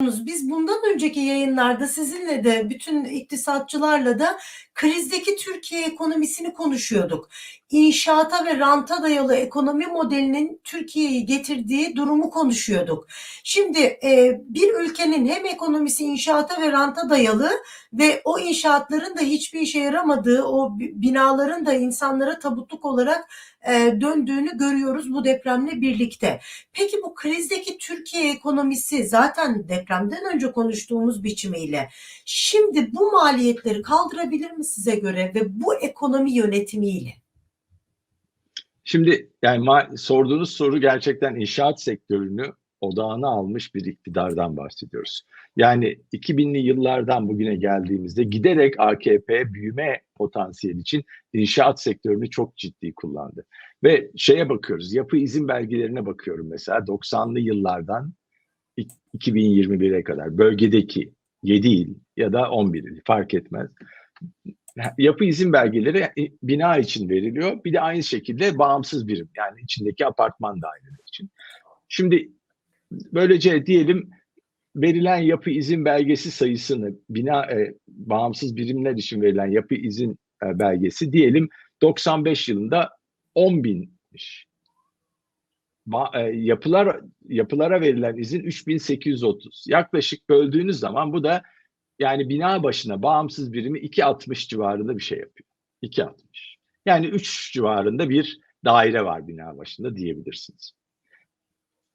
Biz bundan önceki yayınlarda sizinle de bütün iktisatçılarla da krizdeki Türkiye ekonomisini konuşuyorduk. İnşaata ve ranta dayalı ekonomi modelinin Türkiye'yi getirdiği durumu konuşuyorduk. Şimdi e, bir ülkenin hem ekonomisi inşaata ve ranta dayalı ve o inşaatların da hiçbir işe yaramadığı, o bi- binaların da insanlara tabutluk olarak e, döndüğünü görüyoruz bu depremle birlikte. Peki bu krizdeki Türkiye ekonomisi zaten depremden önce konuştuğumuz biçimiyle şimdi bu maliyetleri kaldırabilir mi size göre ve bu ekonomi yönetimiyle? Şimdi yani sorduğunuz soru gerçekten inşaat sektörünü odağına almış bir iktidardan bahsediyoruz. Yani 2000'li yıllardan bugüne geldiğimizde giderek AKP büyüme potansiyeli için inşaat sektörünü çok ciddi kullandı. Ve şeye bakıyoruz, yapı izin belgelerine bakıyorum mesela 90'lı yıllardan ik- 2021'e kadar bölgedeki 7 il ya da 11 il fark etmez yapı izin belgeleri e, bina için veriliyor. Bir de aynı şekilde bağımsız birim yani içindeki apartman daireleri için. Şimdi böylece diyelim verilen yapı izin belgesi sayısını bina e, bağımsız birimler için verilen yapı izin e, belgesi diyelim 95 yılında 10 binmiş. Ba- e, yapılar yapılara verilen izin 3830. Yaklaşık böldüğünüz zaman bu da yani bina başına bağımsız birimi 2.60 civarında bir şey yapıyor. 2.60. Yani 3 civarında bir daire var bina başında diyebilirsiniz.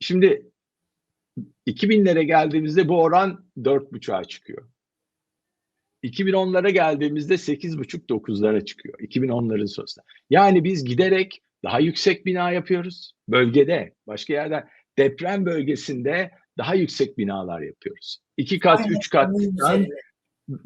Şimdi 2000'lere geldiğimizde bu oran 4.5'a çıkıyor. 2010'lara geldiğimizde 8.5-9'lara çıkıyor. 2010'ların sonunda. Yani biz giderek daha yüksek bina yapıyoruz. Bölgede, başka yerden deprem bölgesinde daha yüksek binalar yapıyoruz. 2 kat, Aynen, 3 kat, onun üzerine.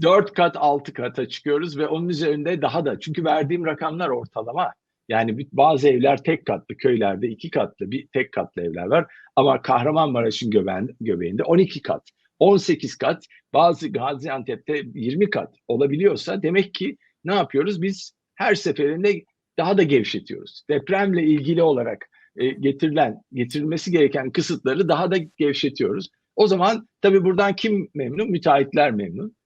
4 kat 6 kata çıkıyoruz ve onun üzerinde daha da çünkü verdiğim rakamlar ortalama. Yani bazı evler tek katlı köylerde iki katlı bir tek katlı evler var ama Kahramanmaraş'ın göbeğinde, göbeğinde 12 kat, 18 kat, bazı Gaziantep'te 20 kat olabiliyorsa demek ki ne yapıyoruz? Biz her seferinde daha da gevşetiyoruz. Depremle ilgili olarak e, getirilen, getirilmesi gereken kısıtları daha da gevşetiyoruz. O zaman tabii buradan kim memnun? Müteahhitler memnun.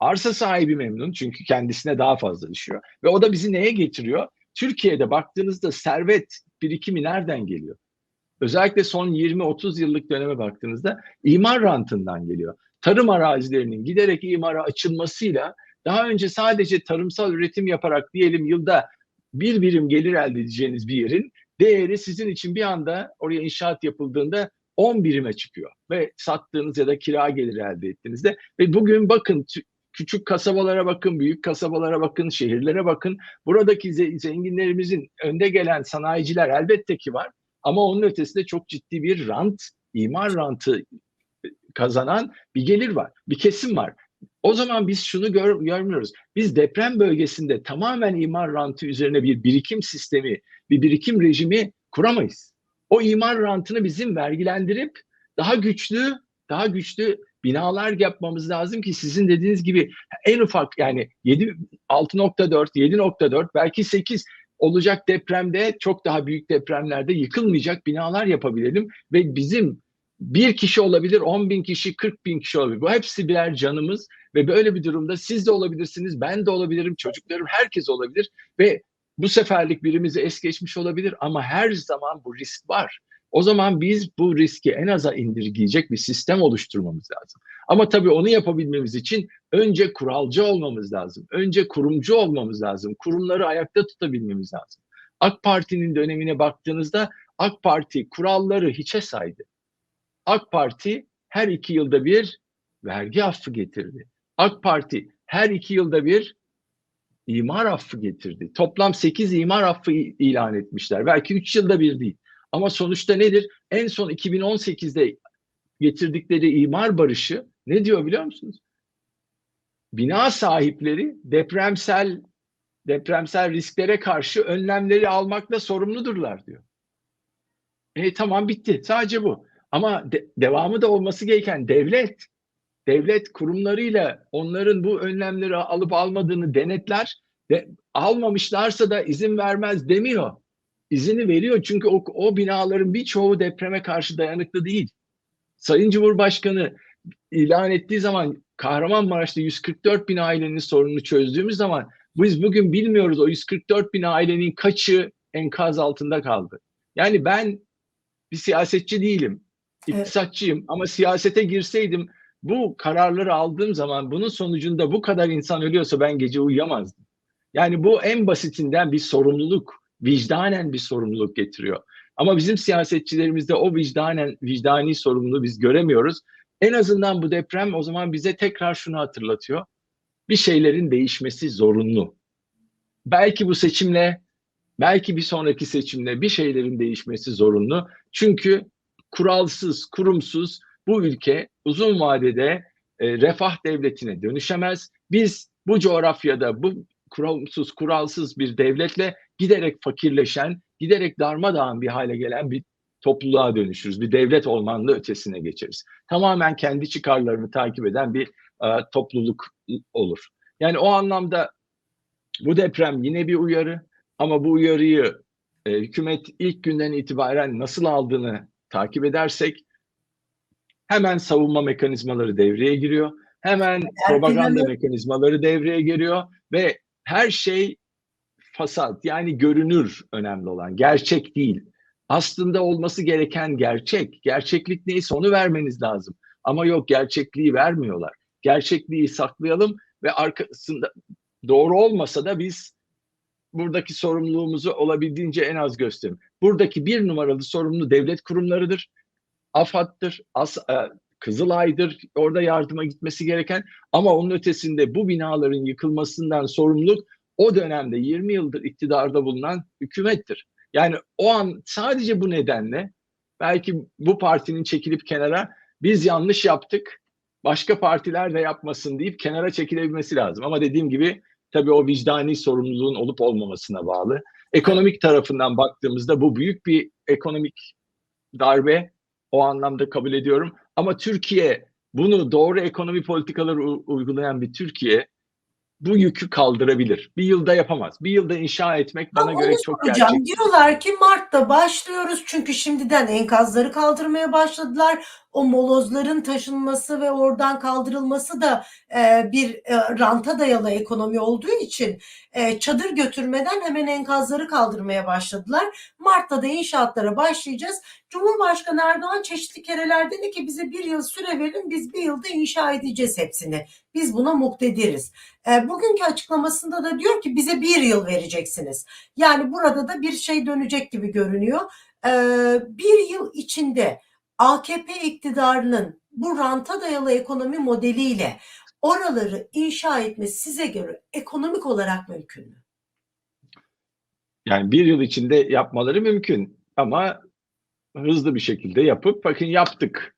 Arsa sahibi memnun çünkü kendisine daha fazla düşüyor. Ve o da bizi neye getiriyor? Türkiye'de baktığınızda servet birikimi nereden geliyor? Özellikle son 20-30 yıllık döneme baktığınızda imar rantından geliyor. Tarım arazilerinin giderek imara açılmasıyla daha önce sadece tarımsal üretim yaparak diyelim yılda bir birim gelir elde edeceğiniz bir yerin değeri sizin için bir anda oraya inşaat yapıldığında 10 birime çıkıyor. Ve sattığınız ya da kira geliri elde ettiğinizde ve bugün bakın küçük kasabalara bakın, büyük kasabalara bakın, şehirlere bakın. Buradaki ze- zenginlerimizin önde gelen sanayiciler elbette ki var. Ama onun ötesinde çok ciddi bir rant, imar rantı kazanan bir gelir var, bir kesim var. O zaman biz şunu gör, görmüyoruz. Biz deprem bölgesinde tamamen imar rantı üzerine bir birikim sistemi, bir birikim rejimi kuramayız. O imar rantını bizim vergilendirip daha güçlü, daha güçlü binalar yapmamız lazım ki sizin dediğiniz gibi en ufak yani 7 6.4, 7.4 belki 8 olacak depremde çok daha büyük depremlerde yıkılmayacak binalar yapabilelim ve bizim bir kişi olabilir, 10 bin kişi, 40 bin kişi olabilir. Bu hepsi birer canımız ve böyle bir durumda siz de olabilirsiniz, ben de olabilirim, çocuklarım, herkes olabilir ve bu seferlik birimizi es geçmiş olabilir ama her zaman bu risk var. O zaman biz bu riski en aza indirgeyecek bir sistem oluşturmamız lazım. Ama tabii onu yapabilmemiz için önce kuralcı olmamız lazım. Önce kurumcu olmamız lazım. Kurumları ayakta tutabilmemiz lazım. AK Parti'nin dönemine baktığınızda AK Parti kuralları hiçe saydı. AK Parti her iki yılda bir vergi affı getirdi. AK Parti her iki yılda bir imar affı getirdi. Toplam 8 imar affı ilan etmişler. Belki 3 yılda bir değil. Ama sonuçta nedir? En son 2018'de getirdikleri imar barışı ne diyor biliyor musunuz? Bina sahipleri depremsel depremsel risklere karşı önlemleri almakla sorumludurlar diyor. E tamam bitti. Sadece bu. Ama de- devamı da olması gereken devlet devlet kurumlarıyla onların bu önlemleri alıp almadığını denetler ve almamışlarsa da izin vermez demiyor. İzini veriyor çünkü o, o binaların birçoğu depreme karşı dayanıklı değil. Sayın Cumhurbaşkanı ilan ettiği zaman Kahramanmaraş'ta 144 bin ailenin sorununu çözdüğümüz zaman biz bugün bilmiyoruz o 144 bin ailenin kaçı enkaz altında kaldı. Yani ben bir siyasetçi değilim, Evet. iktisatçıyım ama siyasete girseydim bu kararları aldığım zaman bunun sonucunda bu kadar insan ölüyorsa ben gece uyuyamazdım. Yani bu en basitinden bir sorumluluk, vicdanen bir sorumluluk getiriyor. Ama bizim siyasetçilerimizde o vicdanen vicdani sorumluluğu biz göremiyoruz. En azından bu deprem o zaman bize tekrar şunu hatırlatıyor. Bir şeylerin değişmesi zorunlu. Belki bu seçimle, belki bir sonraki seçimle bir şeylerin değişmesi zorunlu. Çünkü kuralsız, kurumsuz bu ülke uzun vadede e, refah devletine dönüşemez. Biz bu coğrafyada bu kurumsuz, kuralsız bir devletle giderek fakirleşen, giderek darmadağın bir hale gelen bir topluluğa dönüşürüz. Bir devlet olmanın ötesine geçeriz. Tamamen kendi çıkarlarını takip eden bir e, topluluk olur. Yani o anlamda bu deprem yine bir uyarı ama bu uyarıyı e, hükümet ilk günden itibaren nasıl aldığını takip edersek hemen savunma mekanizmaları devreye giriyor. Hemen propaganda Erteleme. mekanizmaları devreye giriyor ve her şey fasat yani görünür önemli olan gerçek değil. Aslında olması gereken gerçek. Gerçeklik neyse onu vermeniz lazım. Ama yok gerçekliği vermiyorlar. Gerçekliği saklayalım ve arkasında doğru olmasa da biz buradaki sorumluluğumuzu olabildiğince en az gösterelim. Buradaki bir numaralı sorumlu devlet kurumlarıdır. AFAD'dır, As e, Kızılay'dır orada yardıma gitmesi gereken ama onun ötesinde bu binaların yıkılmasından sorumluluk o dönemde 20 yıldır iktidarda bulunan hükümettir. Yani o an sadece bu nedenle belki bu partinin çekilip kenara biz yanlış yaptık başka partiler de yapmasın deyip kenara çekilebilmesi lazım. Ama dediğim gibi tabii o vicdani sorumluluğun olup olmamasına bağlı. Ekonomik tarafından baktığımızda bu büyük bir ekonomik darbe o anlamda kabul ediyorum. Ama Türkiye bunu doğru ekonomi politikaları uygulayan bir Türkiye bu yükü kaldırabilir. Bir yılda yapamaz. Bir yılda inşa etmek bana Ama göre çok soracağım. gerçek. Diyorlar ki Mart'ta başlıyoruz çünkü şimdiden enkazları kaldırmaya başladılar. O molozların taşınması ve oradan kaldırılması da e, bir e, ranta dayalı ekonomi olduğu için e, çadır götürmeden hemen enkazları kaldırmaya başladılar. Mart'ta da inşaatlara başlayacağız. Cumhurbaşkanı Erdoğan çeşitli kereler dedi ki bize bir yıl süre verin biz bir yılda inşa edeceğiz hepsini. Biz buna muktediriz. E, bugünkü açıklamasında da diyor ki bize bir yıl vereceksiniz. Yani burada da bir şey dönecek gibi görünüyor. E, bir yıl içinde AKP iktidarının bu ranta dayalı ekonomi modeliyle oraları inşa etmesi size göre ekonomik olarak mümkün mü? Yani bir yıl içinde yapmaları mümkün ama hızlı bir şekilde yapıp bakın yaptık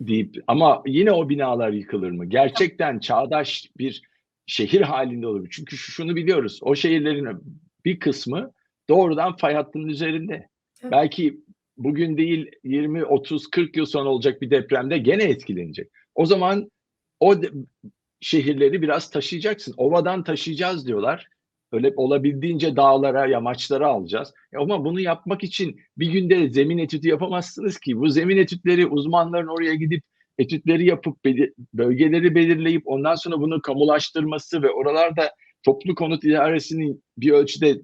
deyip ama yine o binalar yıkılır mı? Gerçekten çağdaş bir şehir halinde olur mu? Çünkü şu- şunu biliyoruz. O şehirlerin bir kısmı doğrudan fay hattının üzerinde. Evet. Belki bugün değil 20, 30, 40 yıl sonra olacak bir depremde gene etkilenecek. O zaman o de- şehirleri biraz taşıyacaksın. Ovadan taşıyacağız diyorlar. Öyle olabildiğince dağlara, yamaçlara alacağız. E ama bunu yapmak için bir günde zemin etüdü yapamazsınız ki. Bu zemin etütleri uzmanların oraya gidip etütleri yapıp beli- bölgeleri belirleyip ondan sonra bunu kamulaştırması ve oralarda toplu konut idaresinin bir ölçüde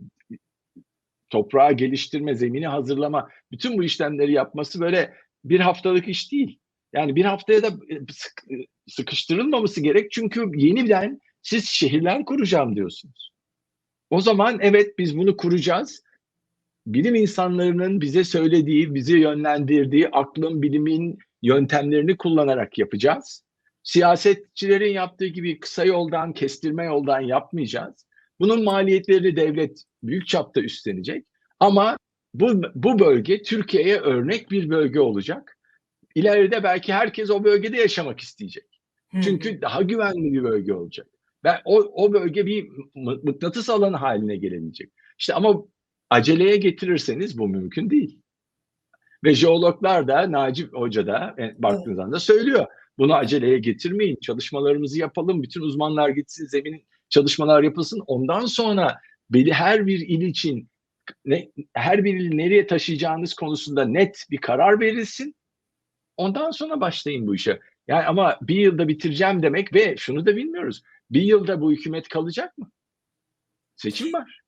toprağı geliştirme, zemini hazırlama, bütün bu işlemleri yapması böyle bir haftalık iş değil. Yani bir haftaya da e, sık- sıkıştırılmaması gerek çünkü yeniden siz şehirler kuracağım diyorsunuz. O zaman evet biz bunu kuracağız. Bilim insanlarının bize söylediği, bizi yönlendirdiği aklın, bilimin yöntemlerini kullanarak yapacağız. Siyasetçilerin yaptığı gibi kısa yoldan, kestirme yoldan yapmayacağız. Bunun maliyetlerini devlet büyük çapta üstlenecek. Ama bu, bu bölge Türkiye'ye örnek bir bölge olacak. İleride belki herkes o bölgede yaşamak isteyecek. Çünkü daha güvenli bir bölge olacak. Ve o, o bölge bir mı- mıknatıs alanı haline gelecek. İşte ama aceleye getirirseniz bu mümkün değil. Ve jeologlar da Naci Hoca da e, baktığınız anda söylüyor. Bunu aceleye getirmeyin. Çalışmalarımızı yapalım. Bütün uzmanlar gitsin zemin çalışmalar yapılsın. Ondan sonra beli her bir il için ne, her bir ili nereye taşıyacağınız konusunda net bir karar verilsin. Ondan sonra başlayın bu işe. Yani ama bir yılda bitireceğim demek ve şunu da bilmiyoruz. Bir yılda bu hükümet kalacak mı? Seçim var.